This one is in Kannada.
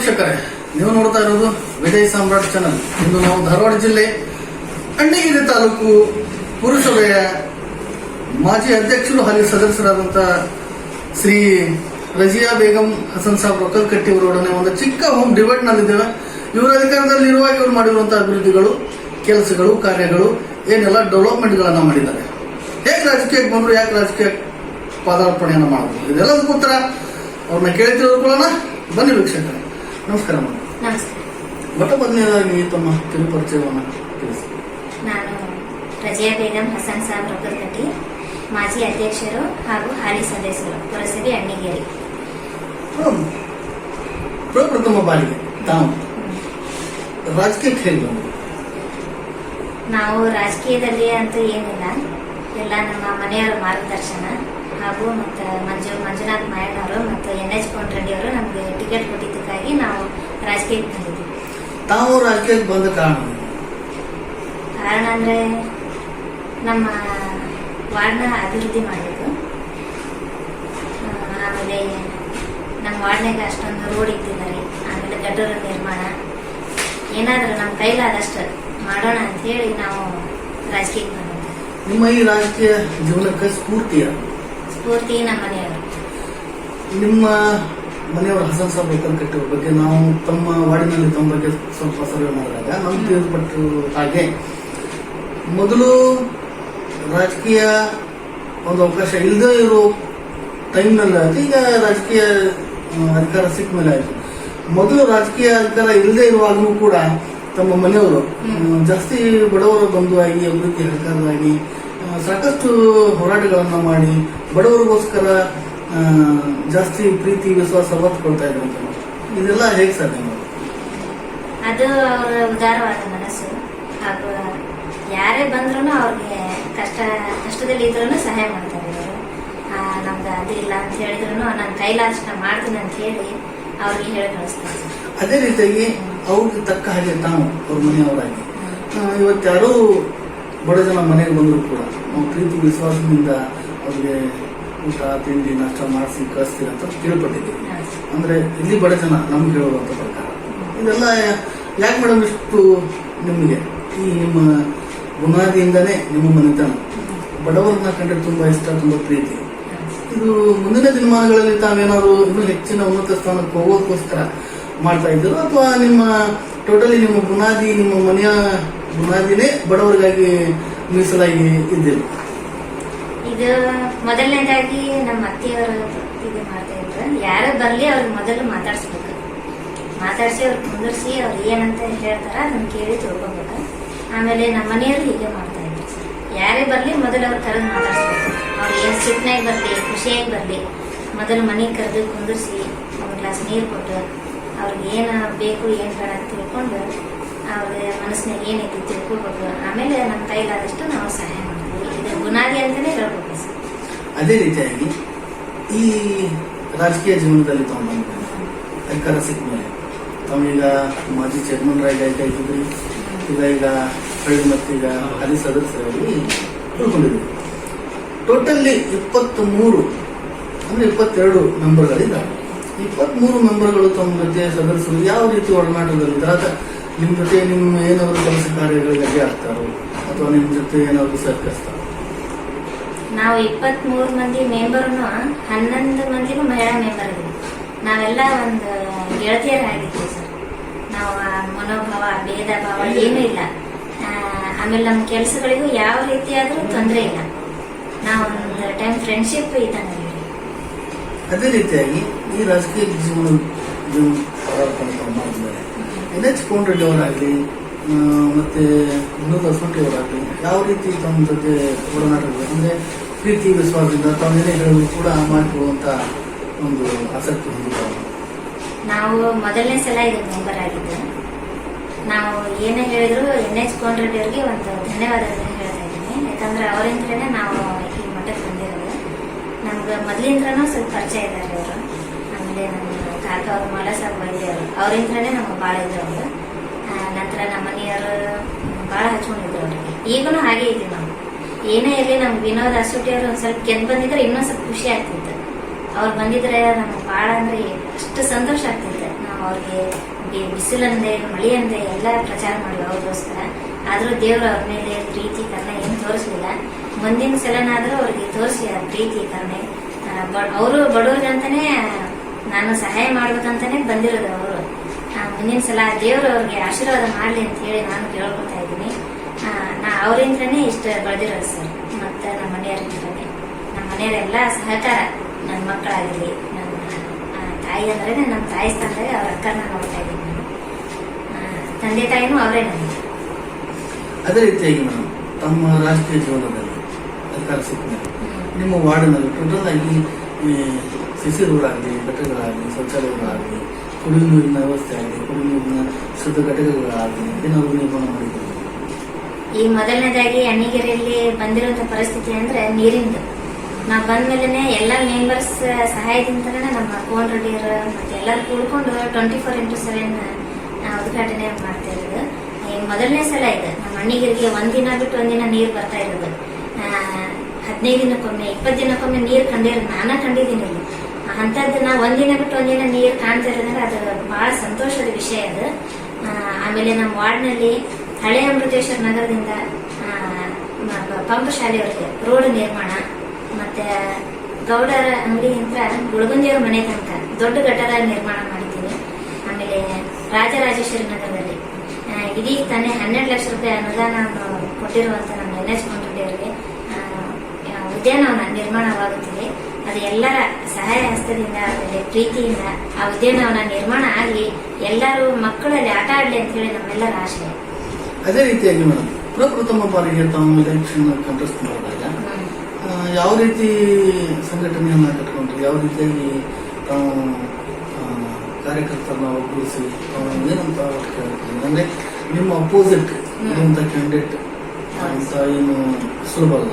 ವೀಕ್ಷಕರೇ, ನೀವು ನೋಡ್ತಾ ಇರೋದು ವಿಜಯ್ ಸಾಮ್ರಾಟ್ ಚಾನಲ್ ಇಂದು ನಾವು ಧಾರವಾಡ ಜಿಲ್ಲೆ ಅಣ್ಣಿಗಿರಿ ತಾಲೂಕು ಪುರಸಭೆಯ ಮಾಜಿ ಅಧ್ಯಕ್ಷರು ಹಾಲಿ ಸದಸ್ಯರಾದಂತಹ ಶ್ರೀ ರಜಿಯಾ ಬೇಗಂ, ಹಸನ್ ಸಾಬ್ ರೊಕ್ಕಲ್ಕಟ್ಟಿ ಅವರೊಡನೆ ಒಂದು ಚಿಕ್ಕ ಹೋಮ್ ಡಿಬೇಟ್ ನಲ್ಲಿದ್ದೇವೆ. ಇವರ ಅಧಿಕಾರದಲ್ಲಿರುವಾಗ ಇವರು ಮಾಡಿರುವಂತಹ ಅಭಿವೃದ್ಧಿಗಳು, ಕೆಲಸಗಳು, ಕಾರ್ಯಗಳು, ಏನೆಲ್ಲ ಡೆವಲಪ್ಮೆಂಟ್ಗಳನ್ನ ಮಾಡಿದ್ದಾರೆ. ಹೇಗೆ ರಾಜಕೀಯಕ್ಕೆ ಬಂದ್ರು, ಯಾಕೆ ರಾಜಕೀಯ ಪಾದಾರ್ಪಣೆಯನ್ನು ಮಾಡಬಹುದು ಇದೆಲ್ಲದಕ್ಕೋಸ್ಕರ ಅವ್ರನ್ನ ಕೇಳಿ ತಿಳ್ಕೊಳ್ಳೋಣ ಬನ್ನಿ ವೀಕ್ಷಕರೇ. ನಮಸ್ಕಾರ ನಮಸ್ಕಾರ ಮೊಟ್ಟ ಮೊದಲನೇದಾಗಿ ತಮ್ಮ ತಿರು ಪರಿಚಯವನ್ನು ತಿಳಿಸಿ. ನಾನು ರಜಿಯಾ ಬೇಗಂ ಹಸನ್ ಸಾಬ್ ರೊಕ್ಕಲ್ಕಟ್ಟಿ ಮಾಜಿ ಅಧ್ಯಕ್ಷರು ಹಾಗೂ ಹಾಲಿ ಸದಸ್ಯರು ಪುರಸಭೆ ಅಣ್ಣಿಗೇರಿ. ಪ್ರಪ್ರಥಮ ಬಾರಿಗೆ ತಾವು ರಾಜಕೀಯಕ್ಕೆ ಹೇಗೆ ನಾವು ರಾಜಕೀಯದಲ್ಲಿ ಅಂತೂ ಏನಿಲ್ಲ. ಎಲ್ಲ ನಮ್ಮ ಮನೆಯವರ ಮಾರ್ಗದರ್ಶನ. ಹಾಗೂ ಮತ್ತು ಮಂಜು ಮಂಜುನಾಥ್ ಮಾಯಣ್ಣವರು ಮತ್ತು ಎನ್ ಎಚ್ ರೆಡ್ಡಿ ಅವರು ನಮಗೆ ಟಿಕೆಟ್ ಕೊಟ್ಟಿದ್ದಕ್ಕಾಗಿ ನಾವು ರಾಜಕೀಯಕ್ಕೆ ಬಂದಿದ್ವಿ. ತಾವು ರಾಜಕೀಯಕ್ಕೆ ಬಂದ ಕಾರಣ? ಕಾರಣ ಅಂದರೆ ನಮ್ಮ ವಾರ್ಡ್ನ ಅಭಿವೃದ್ಧಿ ಮಾಡಬೇಕು ಆಮೇಲೆ ನಮ್ಮ ವಾರ್ಡ್ನಾಗ ಅಷ್ಟೊಂದು ರೋಡ್ ಇಟ್ಟಿದ್ದಾರೆ. ಆಮೇಲೆ ಗಡ್ಡರ ನಿರ್ಮಾಣ. ಏನಾದರೂ ನಮ್ಮ ಕೈಲಾದಷ್ಟು ಮಾಡೋಣ ಅಂತ ಹೇಳಿ ನಾವು ರಾಜಕೀಯಕ್ಕೆ ಬಂದಿದ್ವಿ ನಿಮ್ಮ ಈ ರಾಜಕೀಯ ಜೀವನಕ್ಕೆ ಸ್ಫೂರ್ತಿಯ? ಸ್ಫೂರ್ತಿ ನಮ್ಮ ಮನೆಯವರು. ನಿಮ್ಮ ಮನೆಯವರು ಹಸನ್ ಸಾಬ್ ಕಟ್ಟಿ ಕಟ್ಟುವ ಬಗ್ಗೆ ನಾವು ತಮ್ಮ ವಾರ್ಡಿನಲ್ಲಿ ತಮ್ಮ ಬಗ್ಗೆ ಸ್ವಲ್ಪ ಸರ್ವೆ ಮಾಡಿದಾಗ ನಮ್ಗೆ ತಿಳಿದುಪಟ್ಟು ಹಾಗೆ. ಮೊದಲು ರಾಜಕೀಯ ಒಂದು ಅವಕಾಶ ಇಲ್ಲದೆ ಇರೋ ಟೈಮ್ನಲ್ಲಿ ಆಯ್ತು ಈಗ ರಾಜಕೀಯ ಅಧಿಕಾರ ಸಿಕ್ಕ ಮೇಲೆ ಆಯ್ತು. ಮೊದಲು ರಾಜಕೀಯ ಅಧಿಕಾರ ಇಲ್ಲದೆ ಇರುವಾಗಲೂ ಕೂಡ ತಮ್ಮ ಮನೆಯವರು ಜಾಸ್ತಿ ಬಡವರ ಬಂಧುವಾಗಿ ಅಭಿವೃದ್ಧಿ ಅಧಿಕಾರವಾಗಿ ಸಾಕಷ್ಟು ಹೋರಾಟಗಳನ್ನ ಮಾಡಿ ಬಡವರಿಗೋಸ್ಕರ ಜಾಸ್ತಿ ಪ್ರೀತಿ ವಿಶ್ವಾಸ ಹೊತ್ಕೊಳ್ತಾ ಇದ್ರು ಅಂತ ಇದೆಲ್ಲ ಹೇಗೆ ಸಾಧ್ಯ ಅದು ಅವರ ಉದಾರವಾದ ಮನಸ್ಸು. ಹಾಗೂ ಯಾರೇ ಬಂದ್ರೂ ಅವ್ರಿಗೆ ಕಷ್ಟ ಕಷ್ಟದಲ್ಲಿ ಇದ್ರೂ ಸಹಾಯ ಮಾಡ್ತಾರೆ ಇವರು. ನಮ್ಗೆ ಅದು ಇಲ್ಲ ಅಂತ ಹೇಳಿದ್ರು ನನ್ನ ಕೈಲಾದಷ್ಟು ಮಾಡ್ತೀನಿ ಅಂತ ಹೇಳಿ ಅವ್ರಿಗೆ ಹೇಳಿ ಕಳಿಸ್ತಾರೆ. ಅದೇ ರೀತಿಯಾಗಿ ಅವ್ರಿಗೆ ತಕ್ಕ ಹಾಗೆ ತಾವು ಅವ್ರ ಮನೆಯವರಾಗಿ. ಇವತ್ತು ಯಾರೋ ಬಡ ಜನ ಮನೆಗೆ ಬಂದರೂ ಕೂಡ. ನಾವು ಪ್ರೀತಿ, ವಿಶ್ವಾಸದಿಂದ ಅವ್ರಿಗೆ ಊಟ, ತಿಂಡಿ, ನಾಷ್ಟ ಮಾಡಿಸಿ ಕಳಿಸ್ತೀರ ಅಂತ ಕೇಳ್ಪಟ್ಟಿದ್ದೀವಿ. ಅಂದ್ರೆ ಇಲ್ಲಿ ಬಡ ಜನ ನಮ್ಗೆ ಹೇಳುವಂತ ಪ್ರಕಾರ. ಇದೆಲ್ಲ ಯಾಕೆ ಮೇಡಮ್ ಇಷ್ಟು ನಿಮಗೆ? ಈ ನಿಮ್ಮ ಬುನಾದಿಯಿಂದನೇ ನಿಮ್ಮ ಮನೆತನ. ಬಡವರನ್ನ ಕಂಡ್ರೆ ತುಂಬಾ ಇಷ್ಟ, ತುಂಬ ಪ್ರೀತಿ. ಇದು ಮುಂದಿನ ದಿನಮಾನಗಳಲ್ಲಿ ತಾವೇನಾದ್ರು ಇನ್ನೂ ಹೆಚ್ಚಿನ ಉನ್ನತ ಸ್ಥಾನಕ್ಕೆ ಹೋಗೋದಕ್ಕೋಸ್ಕರ ಮಾಡ್ತಾ ಇದ್ರು ಅಥವಾ ನಿಮ್ಮ ಟೋಟಲಿ ನಿಮ್ಮ ಬುನಾದಿ, ನಿಮ್ಮ ಮನೆಯ ಬುನಾದಿನೇ ಬಡವರಿಗಾಗಿ ಮೀಸಲಾಗಿ ಇದ್ದಿಲ್ಲ ಇದು ಮೊದಲನೇದಾಗಿ ನಮ್ಮ ಅತ್ತೆಯವರು ಇದು ಮಾಡ್ತಾ ಇದ್ರು. ಯಾರು ಬರಲಿ ಅವ್ರಿಗೆ ಮೊದಲು ಮಾತಾಡಿಸ್ಬೇಕು. ಮಾತಾಡಿಸಿ ಅವ್ರು ಕುಂದರ್ಸಿ ಅವ್ರು ಏನಂತ ಹೇಳ್ತಾರ ಅದನ್ನ ಕೇಳಿ ತಿಳ್ಕೊಬೇಕು. ಆಮೇಲೆ ನಮ್ಮ ಮನೆಯವರು ಹೀಗೆ ಮಾಡ್ತಾ ಇದ್ರು. ಯಾರೇ ಬರಲಿ ಮೊದಲು ಅವ್ರು ಕರೆದು ಮಾತಾಡ್ಸ್ಬೇಕು. ಅವ್ರು ಏನು ಸಿಟ್ನಾಗ ಬರಲಿ, ಖುಷಿಯಾಗಿ ಬರಲಿ, ಮೊದಲು ಮನೆಗೆ ಕರೆದು ಕುಂದರ್ಸಿ ಒಂದು ಗ್ಲಾಸ್ ನೀರು ಕೊಟ್ಟು ಅವ್ರಿಗೆ ಏನು ಬೇಕು, ಏನು ಬೇಡ ಅಂತ ತಿಳ್ಕೊಂಡು, ಅವ್ರ ಮನಸ್ಸಿನಾಗ ಏನೈತಿ ತಿಳ್ಕೊಬೇಕು ಆಮೇಲೆ ನಮ್ಮ ಕೈಲಾದಷ್ಟು ನಾವು ಸಹಾಯ ಮಾಡ್ತೀವಿ. ಇದು ಬುನಾದಿ ಅಂತಾನೆ ಹೇಳ್ಬೇಕು ಸರ್ ಅದೇ ರೀತಿಯಾಗಿ ಈ ರಾಜಕೀಯ ಜೀವನದಲ್ಲಿ ತಗೊಂಡು ಅಧಿಕಾರ ಸಿಕ್ಕ ಮೇಲೆ ತಮ್ಮೀಗ ಮಾಜಿ ಚೇರ್ಮನ್ ರಾಯ್ ಆಯ್ಕೆ ಆಗಿದ್ರಿ, ಈಗ ಈಗ ಹಳ್ಳಿ ಮತ್ತೀಗ ಅಲ್ಲಿ ಸದಸ್ಯರಾಗಿ ಉಳ್ಕೊಂಡಿದ್ರಿ ಟೋಟಲ್ಲಿ ಇಪ್ಪತ್ತ್ ಮೂರು ಅಂದ್ರೆ ಇಪ್ಪತ್ತೆರಡು ಮೆಂಬರ್ಗಳಿದ್ದಾರೆ ಇಪ್ಪತ್ಮೂರು ಮೆಂಬರ್ಗಳು ತಮ್ಮ ಜೊತೆ ಸದಸ್ಯರು ಯಾವ ರೀತಿ ಒಡನಾಟದಲ್ಲಿ ಅಂತ ನಿಮ್ಮ ಜೊತೆ ನಿಮ್ಮ ಏನಾದ್ರು ಕೆಲಸ ಕಾರ್ಯಗಳಿಗೆ ಆಗ್ತಾರೋ ಅಥವಾ ನಿಮ್ಮ ಜೊತೆ ಏನಾದ್ರು ಸಹಕರಿಸ್ತಾರೋ ನಾವು ಇಪ್ಪತ್ತ್ ಮೂರು ಮಂದಿ ಮೆಂಬರ್ನು, ಹನ್ನೊಂದು ಮಂದಿನೂ ಮಹಿಳಾ ಮೆಂಬರ್ ಇದ್ದೀವಿ ನಾವೆಲ್ಲ ಒಂದು ಗೆಳತಿಯರಾಗಿದ್ದೀವಿ ಸರ್. ನಾವು ಮನೋಭಾವ, ಭೇದ ಭಾವ ಏನೂ ಇಲ್ಲ. ಆಮೇಲೆ ನಮ್ಮ ಕೆಲಸಗಳಿಗೂ ಯಾವ ರೀತಿಯಾದರೂ ತೊಂದರೆ ಇಲ್ಲ. ನಾವು ಒಂದು ಟೈಮ್ ಫ್ರೆಂಡ್ಶಿಪ್ ಇದ್ದಂಗೆ. ಅದೇ ರೀತಿಯಾಗಿ ಈ ರಾಜಕೀಯ ಜೀವನ ಇದು ಮಾಡಿದ್ದಾರೆ. ಎನ್ ಎಚ್ ರೆಡ್ಡಿ ಅವರಾಗಲಿ ಮತ್ತೆ ವಿನೋದ್ ಅವರಾಗಲಿ, ಯಾವ ರೀತಿ ತಮ್ಮ ಜೊತೆ ಒಡನಾಟಗಳು ಅಂದ್ರೆ ಪ್ರೀತಿ, ವಿಶ್ವಾಸದಿಂದ ತಾವೇನೇ ಹೇಳಲು ಕೂಡ ಮಾಡಿಕೊಳ್ಳುವಂತ ಒಂದು ಆಸಕ್ತಿ ಹೊಂದಿದ್ದಾರೆ. ನಾವು ಮೊದಲನೇ ಸಲ ಇದು ಮೆಂಬರ್ ಆಗಿದ್ದೆ ನಾವು ಏನೇ ಹೇಳಿದ್ರು ಎನ್ ಎಚ್ ಕೋಂಡ್ರೆಡ್ಡಿ ಅವರಿಗೆ ಒಂದು ಧನ್ಯವಾದಗಳನ್ನ ಹೇಳ್ತಾ ಇದ್ದೀನಿ. ಯಾಕಂದ್ರೆ ಅವರಿಂದಲೇ ನಾವು ಈ ಮಠಕ್ಕೆ ಬಂದಿರೋದು. ನಮ್ಗೆ ಮೊದಲಿಂದ್ರನೂ ಸ್ವಲ್ಪ ಪರಿಚಯ ಇದ್ದಾರೆ ಅವರು. ಆಮೇಲೆ ನಮ್ಮ ಕಾಕ ಅವರು ಮಲಸಾಬ್ ಬಂದಿದ್ದಾರೆ ಅವ್ರಿಂದ್ರೇ ನಮ್ಗೆ ಭಾಳ ಇದ್ರು ಅವರು. ನಂತರ ನಮ್ಮ ಮನೆಯವರು ಭಾಳ ಹಚ್ಕೊಂಡಿದ್ರು ಅವ್ರಿಗೆ. ಈಗಲೂ ಹಾಗೆ ಇದ್ದೀವಿ ನಾವು. ಏನೇ ಇರಲಿ ನಮ್ಗೆ ವಿನೋದ್ ಅಸುಟಿ ಅವರು ಒಂದು ಸ್ವಲ್ಪ ಗೆದ್ದು ಬಂದಿದ್ರೆ ಇನ್ನೂ ಸ್ವಲ್ಪ ಖುಷಿ ಆಗ್ತಿತ್ತು. ಅವ್ರು ಬಂದಿದ್ರೆ ನಮ್ಗೆ ಭಾಳ ಅಂದ್ರೆ ಅಷ್ಟು ಸಂತೋಷ ಆಗ್ತಿತ್ತು. ನಾವು ಅವ್ರಿಗೆ ಬಿ- ಬಿಸಿಲಂದೆ ಮಳೆಯಂದೆ ಎಲ್ಲ ಪ್ರಚಾರ ಮಾಡಿದ್ರು ಅವ್ರಿಗೋಸ್ಕರ ಆದ್ರೂ ದೇವ್ರು ಅವ್ರ ಮೇಲೆ ಪ್ರೀತಿ ಕರ್ಣ ಏನು ತೋರಿಸಲಿಲ್ಲ. ಮುಂದಿನ ಸಲನಾದ್ರೂ ಅವ್ರಿಗೆ ತೋರಿಸಿ ಆ ಪ್ರೀತಿ ಕರ್ಣೆ. ಅವರು ಬಡವ್ರಿಗಂತಾನೆ ನಾನು ಸಹಾಯ ಮಾಡ್ಬೇಕಂತಾನೆ ಬಂದಿರೋದು ಅವರು. ಮುಂದಿನ ಸಲ ದೇವರು ಅವ್ರಿಗೆ ಆಶೀರ್ವಾದ ಮಾಡ್ಲಿ ಅಂತ ಹೇಳಿ ನಾನು ಕೇಳ್ಕೊತಾ ಇದ್ದೀನಿ. ನಾ ಅವರಿಂದನೇ ಇಷ್ಟ ಬೆಳೆದಿರೋದು ಸರ್. ಮತ್ತೆ ನಮ್ಮ ಮನೆಯವರಿಂದ ನಮ್ಮ ಮನೆಯವರೆಲ್ಲ ಸಹಕಾರ ನನ್ನ ಆ, ತಾಯಿ ಅಂದ್ರೆ ನಮ್ಮ ತಾಯಿ ಸ್ಥಾನದಲ್ಲಿ ಅವ್ರ ಅಕ್ಕನ ನೋಡ್ತಾ ಇದ್ದೀನಿ ತಂದೆ ತಾಯಿನೂ ಅವರೇ ನನಗೆ. ಅದೇ ರೀತಿಯಾಗಿ ನಾನು ತಮ್ಮ ರಾಷ್ಟ್ರೀಯ ಜೀವನದಲ್ಲಿ ಅಧಿಕಾರ ಸಿಕ್ಕ ನಿಮ್ಮ ವಾರ್ಡಿನಲ್ಲಿ ಟೋಟಲ್ ಆಗಿ ಈ ಸಿಸಿ ರೋಡ್ ಆಗಲಿ ಘಟಕಗಳಾಗಲಿ ಶೌಚಾಲಯಗಳಾಗಲಿ ಕುಡಿಯುವ ನೀರಿನ ವ್ಯವಸ್ಥೆ ಆಗಲಿ ಕುಡಿಯುವ ನೀರಿನ ಶುದ್ಧ ಘಟಕಗಳಾಗಲಿ ಏನಾದರೂ ನಿರ್ಮಾಣ ಮಾಡಿದ್ದೀವಿ ಈ ಮೊದಲನೇದಾಗಿ ಅಣ್ಣಿಗೆರೆಯಲ್ಲಿ ಬಂದಿರುವಂಥ ಪರಿಸ್ಥಿತಿ ಅಂದ್ರೆ ನೀರಿಂದು. ನಾ ಬಂದ್ಮೇಲೆ ಎಲ್ಲ ಮೆಂಬರ್ಸ್ ಸಹಾಯದಿಂದ ನಮ್ಮ ಕೋನ್ ರೆಡಿಯರ್ ಮತ್ತೆ ಎಲ್ಲರೂ ಕೂಡ್ಕೊಂಡು ಟ್ವೆಂಟಿ ಫೋರ್ ಇಂಟು ಸೆವೆನ್ ಉದ್ಘಾಟನೆ ಮಾಡ್ತಾ ಇರೋದು. ಮೊದಲನೇ ಸಲ ಇದು. ನಮ್ಮ ಅಣ್ಣಿಗೆರೆಗೆ ಒಂದಿನ ಬಿಟ್ಟು ಒಂದಿನ ನೀರು ಬರ್ತಾ ಇರೋದು. ಹದಿನೈದು ದಿನಕ್ಕೊಮ್ಮೆ, ಇಪ್ಪತ್ತು ದಿನಕ್ಕೊಮ್ಮೆ ನೀರು ಕಂಡಿರೋದು ನಾನ ಕಂಡಿದ್ದೀನಿ ಇಲ್ಲಿ. ಅಂಥದ್ದು ಒಂದಿನ ಬಿಟ್ಟು ಒಂದಿನ ನೀರು ಕಾಣ್ತಾ ಇರೋದಂದ್ರೆ ಅದು ಬಹಳ ಸಂತೋಷದ ವಿಷಯ ಅದು. ಆಮೇಲೆ ನಮ್ಮ ವಾರ್ಡ್ನಲ್ಲಿ ಹಳೆ ಅಮೃತೇಶ್ವರ ನಗರದಿಂದ ಪಂಪ್ ಶಾಲೆಯವರೆಗೆ ರೋಡ್ ನಿರ್ಮಾಣ. ಮತ್ತೆ ಗೌಡರ ಅಂಗಡಿ ಹತ್ರ ಗುಳಗುಂದಿಯವ್ರ ಮನೆ ತನಕ ದೊಡ್ಡ ಗಟಾರ ನಿರ್ಮಾಣ ಮಾಡ್ತೀವಿ ಆಮೇಲೆ ರಾಜರಾಜೇಶ್ವರಿ ನಗರದಲ್ಲಿ. ಇದೀಗ ತಾನೇ ಹನ್ನೆರಡು ಲಕ್ಷ ರೂಪಾಯಿ ಅನುದಾನ ಕೊಟ್ಟಿರುವಂತ ನಮ್ಮ ಎನ್ ಎಚ್ ಅವರಿಗೆ ಉದ್ಯಾನವನ ನಿರ್ಮಾಣವಾಗುತ್ತಿದೆ. ಅದು ಎಲ್ಲರ ಸಹಾಯ ಹಸ್ತದಿಂದ, ಆಮೇಲೆ ಪ್ರೀತಿಯಿಂದ ಆ ಉದ್ಯಾನವನ ನಿರ್ಮಾಣ ಆಗಲಿ ಎಲ್ಲರೂ ಮಕ್ಕಳಲ್ಲಿ ಆಟ ಆಡಲಿ ಅಂತ ಹೇಳಿ ನಮ್ಮೆಲ್ಲರ ಆಶಯ ಅದೇ ರೀತಿಯಾಗಿ ಪ್ರಪ್ರಥಮ ಬಾರಿಗೆ ಎಲೆಕ್ಷನ್ ಯಾವ ರೀತಿ ಸಂಘಟನೆಯನ್ನ ಕಟ್ಕೊಂಡ್ರಿ ಯಾವ ರೀತಿಯಾಗಿ ತಾವು ಕಾರ್ಯಕರ್ತರನ್ನ ಒಗ್ಗೂಡಿಸಿ ಏನಂತ ಅಂದ್ರೆ ನಿಮ್ಮ ಅಪೋಸಿಟ್ ಕ್ಯಾಂಡಿಡೇಟ್ ಅಂತ ಏನು ಸುಲಭ ಅಲ್ಲ.